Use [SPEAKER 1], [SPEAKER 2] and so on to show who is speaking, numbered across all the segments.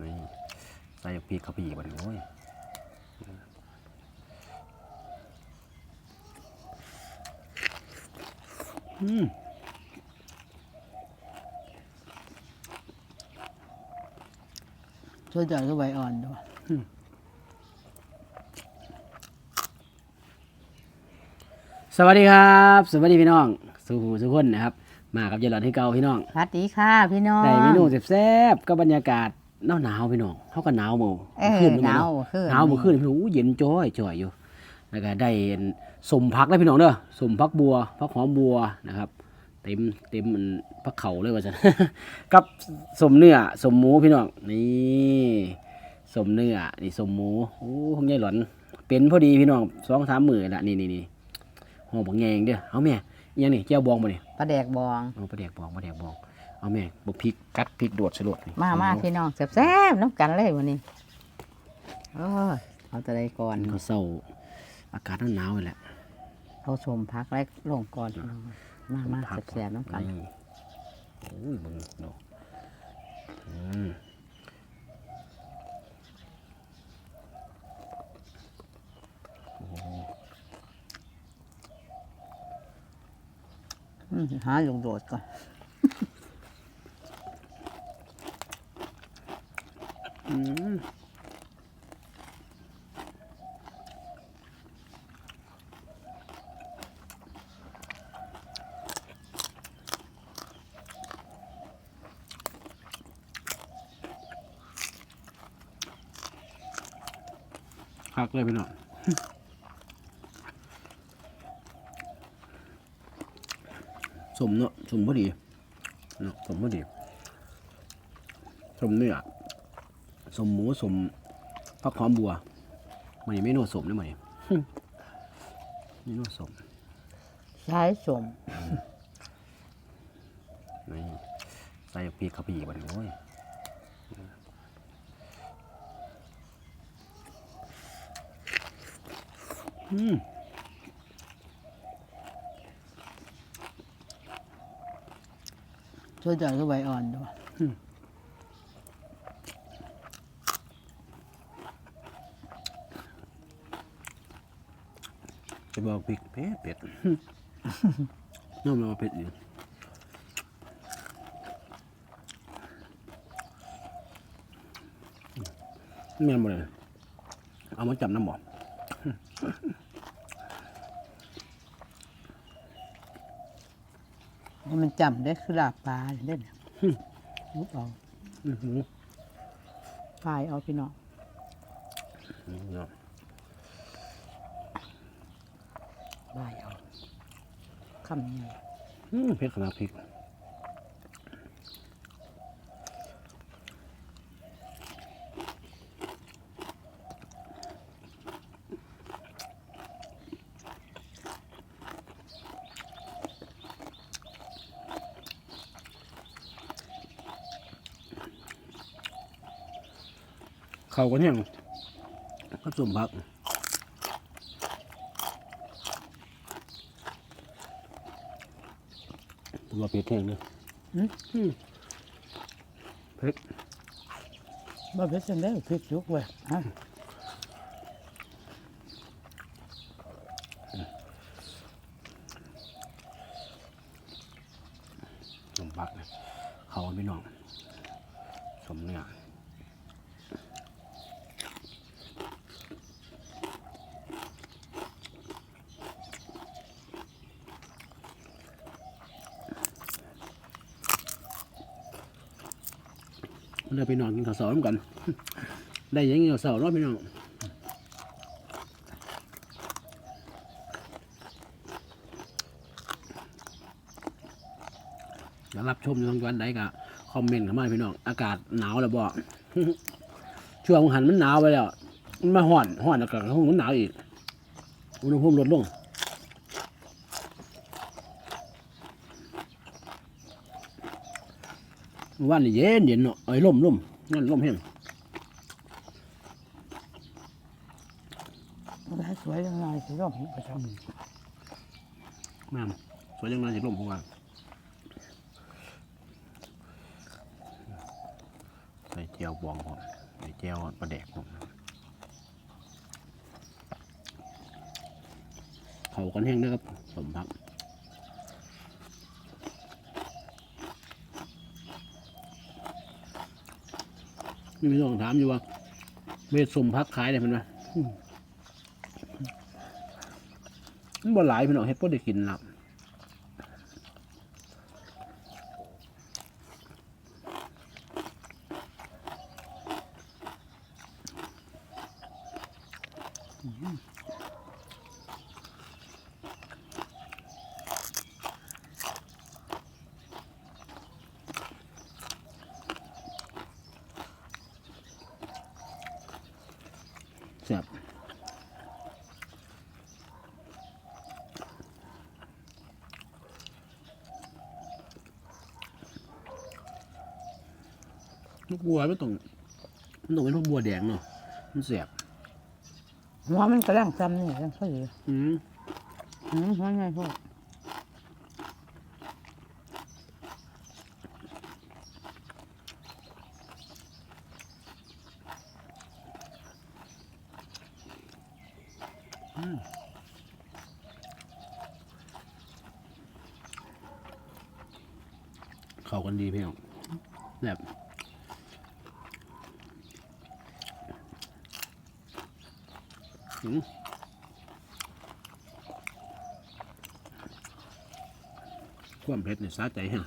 [SPEAKER 1] นี่ใส่พริกเข้าไปอีกบัดนี้โอ้ยอืม
[SPEAKER 2] ช่วยจ่อยก็ใบอ่อนด้วย
[SPEAKER 1] สวัสดีครับ สวัสดีพี่น้องสู่หูสุกคนนะครับ มากับยายหลอดที่เก่าพี่น้อง
[SPEAKER 2] สวัสดีค่ะพี่น้อง
[SPEAKER 1] ได้เมนูแซ่บๆกับบรรยากาศ หนาวหนาวๆพี่น้องเขาก็หนาวหมู่
[SPEAKER 2] เออ
[SPEAKER 1] ขึ้
[SPEAKER 2] หนาวขึ้น
[SPEAKER 1] หนาวเมื่อคืนพี่น้องอู้เย็นจ้อยจ่อยอยู่แล้วก็ได้สมพักได้พี่น้องเด้อสมพักบัวพักหอมบัวนะครับ เต็มเต็มมันพักเขาเลยว่าจะกับสมเนื้อสมหมูพี่น้องนี่สมเนื้อนี่สมหมูโอ้ของยายหลอนเป็นพอดีพี่น้องสองสามหมื่นละนี่นี่นี่หอมบักแงงเด้อเอาแม่อิหยังนี่แก้วบองบ่นี่
[SPEAKER 2] ปลาแดกบอง
[SPEAKER 1] เอาปลาแดกบองปลาแดกบอง เอาแม่บุกพริกกัดพริกโดดสลดนี่
[SPEAKER 2] มามาพี่น้องแซ่บๆน้ำกันเลยวันนี้โอ้ยเอาแต่ใดก่อน
[SPEAKER 1] มันก็เศร้าอากาศหนาวๆนี่แหละ
[SPEAKER 2] เอาชมพักแรกลงก่อนพี่น้องมามา
[SPEAKER 1] พัก
[SPEAKER 2] แซ่บๆน้ำกัน
[SPEAKER 1] นี่โอ้ยมึงเนาะอืม
[SPEAKER 2] อืมหาลูกโดดก่อน
[SPEAKER 1] อืมคักเลยพี่น้องสมเนาะสมพอดีเนาะสมพอดีสมเนื้อ สมหมูสมผักหอมบัวมันนี่เมนูสมได้ไหมเมนูสม
[SPEAKER 2] ใช้ชม
[SPEAKER 1] นี่ใส่พริกเข้าไปอีกบัดนี้โอ้ยอืม
[SPEAKER 2] ช่วยจ่อยก็ใบอ่อนด้วย
[SPEAKER 1] จะบอกพริกเผ็ดเผ็ดน้องมาเผ็ดอยู่แม่นบ่เลยเอามาจับน้ำบ่
[SPEAKER 2] ให้มันจำได้คือลาบปลาเด่นลุกเอา
[SPEAKER 1] อื้อหือ
[SPEAKER 2] พายเอาพี่น้อง
[SPEAKER 1] เนาะ
[SPEAKER 2] พายเอาคำนี้
[SPEAKER 1] อืมเผ็ดขนาดพริกเขาก็เนี่ยก็สมพัก ตัวเผ็ดแห้งเลย
[SPEAKER 2] อืม
[SPEAKER 1] เผ็ด
[SPEAKER 2] บ่เพชรจังได้พริกยุกเว้ยฮะ
[SPEAKER 1] สมพักนะเขาพี่น้องสมเนื้อ เดี๋ยวไปนอนกินข้าวเสาร่วมกันได้ยังกินข้าวเสาเนาะพี่น้องอยากรับชมทางวันใดก็คอมเมนต์เข้ามาพี่น้อง อากาศหนาวแล้วบ่ช่วงหันมันหนาวไปแล้ว มันมาห่อนห่อนอากาศห้องมันหนาวอีกอุณหภูมิลดลง วันนี้เย็นเย็นเนาะไอ้ยลมลมนั่นลมแห้ง
[SPEAKER 2] ได้สวยจังเลยสิร่มประจ
[SPEAKER 1] แม่มสวยจังเลยสิลมของว่าใส่เจียวบองผมใส่เจียวปลาแดกผมเขากันแห้งด้วยครับสมพัก มีพี่น้องถามอยู่ว่าเม็ดสมพักขายได้มันไหมมันบ่หลายพี่น้องเฮ็ดพอได้กินหลับแซ่บ ลูกบัวไม่ต้องมันต้องเป็นลูกบัวแดงเนาะมันแซ่บ
[SPEAKER 2] หัวมันกระลังซ้ำนี่ยังเขาอยู่
[SPEAKER 1] อืม
[SPEAKER 2] อืมหัวไงพวก
[SPEAKER 1] เข้ากันดีพี่น้องแบบอืม ความเผ็ดเนี่ยสาใจฮะ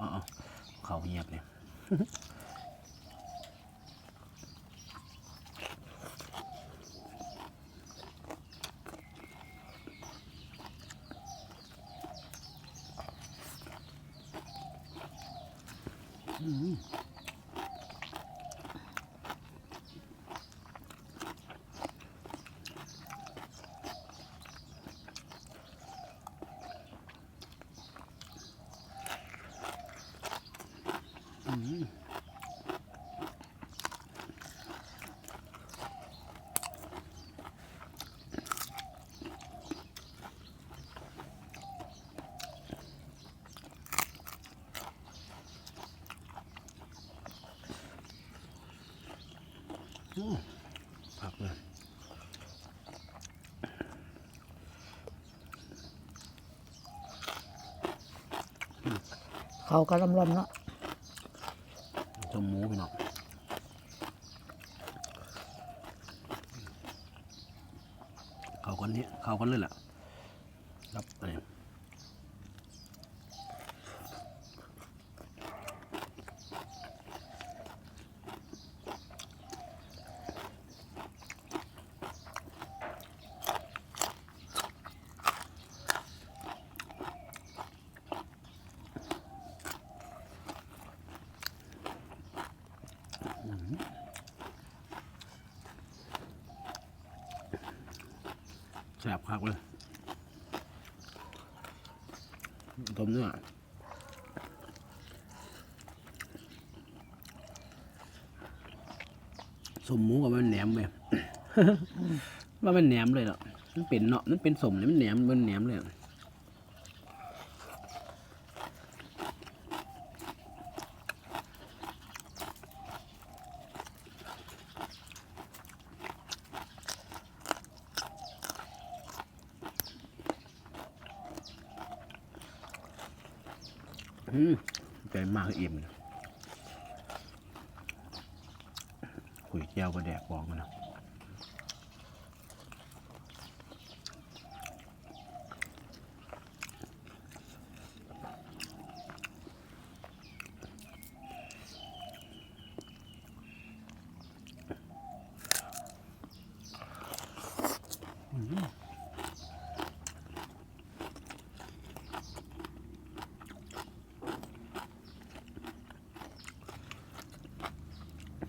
[SPEAKER 1] อ๋อเขาเงียบเลย ผักเลย
[SPEAKER 2] เขากระลำๆเนาะ
[SPEAKER 1] จมหมูพี่น้องเขากันนี้เขากันเลยแหละรับอันนี้แผักเลยต้มเนื้อสมหมูกับมันแหนมไปว่ามันแหนมเลยเหรอมันเป็นเนาะมันเป็นสมเนี่ยมันแหนมมันแหนมเลยอะอืม ใจมากอิ่มเลยขุยแก้วก็แดกบองมันนะ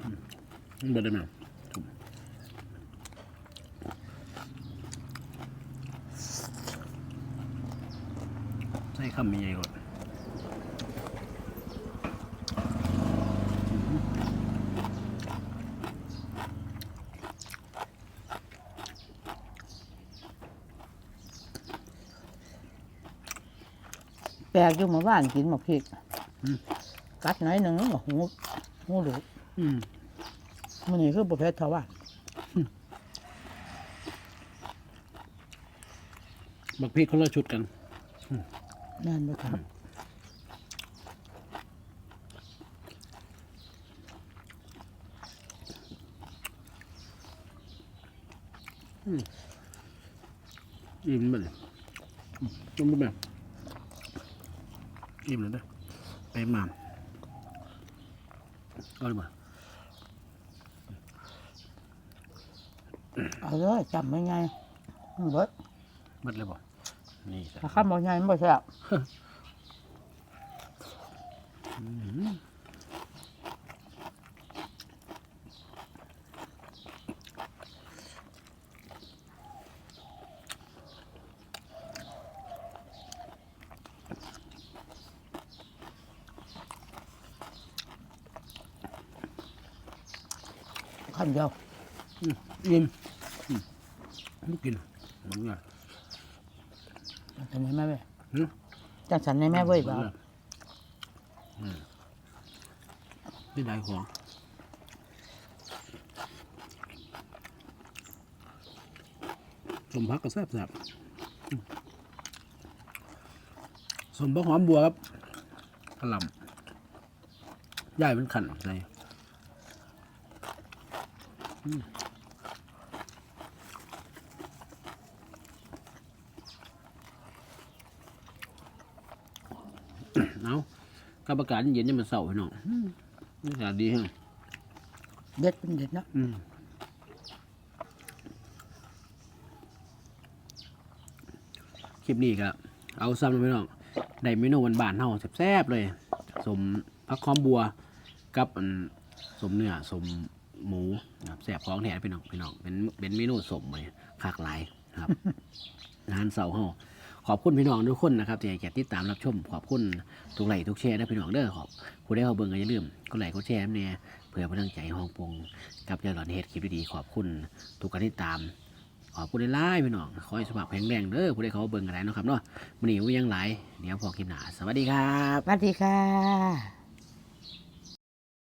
[SPEAKER 1] มัน บ่ได้ไหมถูกใส่คำมีใหญ่ก่อน
[SPEAKER 2] แปลกอยู่เมาบ้านกินหมกพริก
[SPEAKER 1] อืม
[SPEAKER 2] กัดหน่อยหนึ่งก็หูหูหลุด
[SPEAKER 1] อืม
[SPEAKER 2] มันนี่คือประเภทเทาว่า
[SPEAKER 1] บักพริกคนละชุดกัน
[SPEAKER 2] แน่นบ่ครับ
[SPEAKER 1] อิ่มมันจุ่มไปแบบอิ่มเลยเด้อไปมาเอาเลยบ่
[SPEAKER 2] เอาเลยจำไม่ไงมันเบิด
[SPEAKER 1] หมดเลยบ่นี่จ้ะ
[SPEAKER 2] ถ้าข้ามบ่ไงมันบ่แซ่บขั้นเดียว
[SPEAKER 1] อิ่มอืมไม่กินเหมือนกัน
[SPEAKER 2] จังสันให้แม่เว้ย
[SPEAKER 1] หือ
[SPEAKER 2] จังสันให้แม่เว้ยบ่เอา
[SPEAKER 1] อืมนี่ได้ของสมพักก็แซ่บแซ่บอืมสมพักหอมบัวครับกระหลำย่ายมันขันใส่อืมเอา กับอากาศเย็นๆนี่มันเศร้าพี่น้องอืมอากาศดีฮะ
[SPEAKER 2] เด็ดเป็นเด็ดเนาะ
[SPEAKER 1] อืมคลิปนี้ก็เอาซ้ำเลยพี่น้องได้เมนูบานๆเฮาแซ่บๆเลย สมพักคอมบัวกับอันสมเนื้อสมหมูนะครับแซ่บของแท้พี่น้องพี่น้องเป็นเป็นเมนูสมเลยคากหลายนะครับอาหารเสาร์เฮา ขอบคุณพี่น้องทุกคนนะครับที่ให้เก่ติดตามรับชม ขอบคุณทุกไลค์ทุกแชร์นะพี่น้องเด้อขอบผู้ได้เข้าเบิ่งก็อย่าลืมกดไลค์กดแชร์เนี่ยเพื่อเป็นกำลังใจห้องปงกับยาหลอนเฮดคลิปดีๆขอบคุณทุกการติดตาม ขอบคุณหลาพี่น้องขอให้สุขภาพแข็งแรงเด้อผู้ได้เขาเบิ่งกันได้นะครับเนาะมันหนีวยังหลายเดี๋ยวพอคลิปหน้าสวัสดีครับ
[SPEAKER 2] สวัสดีค่ะ